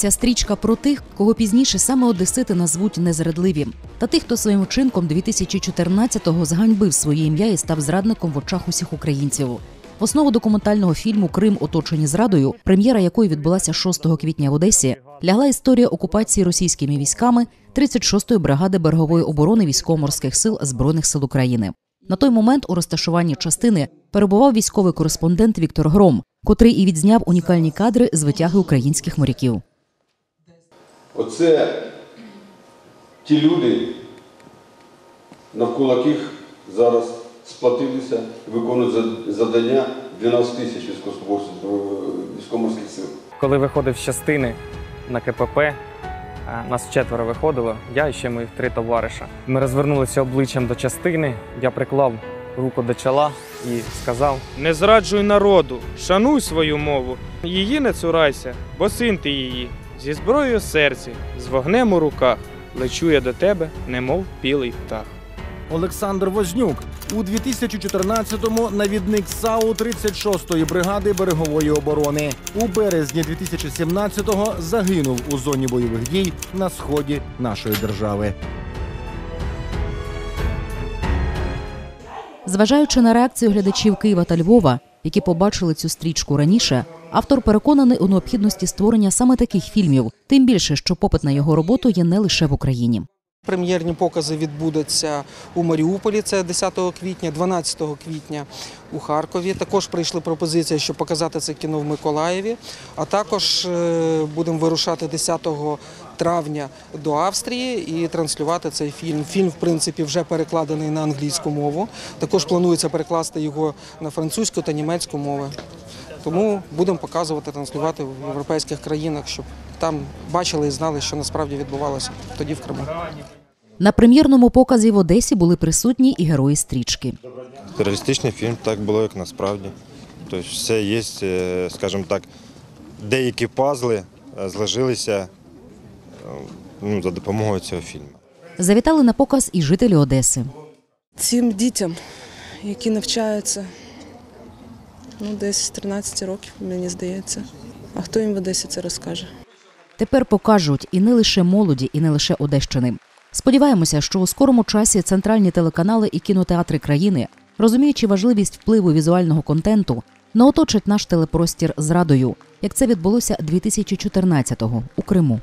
Ця стрічка про тих, кого пізніше саме одесити назвуть незрадливі, та тих, хто своїм вчинком 2014-го зганьбив своє ім'я і став зрадником в очах усіх українців. В основу документального фільму Крим оточені зрадою, прем'єра якої відбулася 6 квітня в Одесі, лягла історія окупації російськими військами 36-ї бригади берегової оборони військово-морських сил збройних сил України. На той момент у розташуванні частини перебував військовий кореспондент Віктор Гром, котрий і відзняв унікальні кадри з витяги українських моряків. Оце ті люди, навколо яких зараз сплатилися виконують за- завдання 12 тисяч військовослужбовців е, військово-морських сил. Коли виходив з частини на КПП, е, нас четверо виходило, я і ще моїх три товариша. Ми розвернулися обличчям до частини, я приклав руку до чола і сказав: Не зраджуй народу, шануй свою мову. Її не цурайся, бо син ти її. Зі зброєю в серці, з вогнем у руках, лечу я до тебе, немов білий птах. Олександр Вознюк у 2014-му навідник САУ 36-ї бригади берегової оборони. У березні 2017-го загинув у зоні бойових дій на сході нашої держави. Зважаючи на реакцію глядачів Києва та Львова, які побачили цю стрічку раніше, автор переконаний у необхідності створення саме таких фільмів, тим більше, що попит на його роботу є не лише в Україні. Прем'єрні покази відбудуться у Маріуполі, це 10 квітня, 12 квітня у Харкові. Також прийшли пропозиції, щоб показати це кіно в Миколаєві. А також е, будемо вирушати 10 травня до Австрії і транслювати цей фільм. Фільм, в принципі, вже перекладений на англійську мову. Також планується перекласти його на французьку та німецьку мови. Тому будемо показувати, транслювати в європейських країнах, щоб там бачили і знали, що насправді відбувалося тоді в Криму. На прем'єрному показі в Одесі були присутні і герої стрічки. Реалістичний фільм так було, як насправді. Тобто все є, е, скажімо так, деякі пазли е, зложилися ну, за допомогою цього фільму. Завітали на показ і жителі Одеси. цим дітям, які навчаються ну, десь з 13 років, мені здається. А хто їм в Одесі це розкаже? Тепер покажуть і не лише молоді, і не лише Одещини. Сподіваємося, що у скорому часі центральні телеканали і кінотеатри країни, розуміючи важливість впливу візуального контенту, не оточать наш телепростір зрадою, як це відбулося 2014-го у Криму.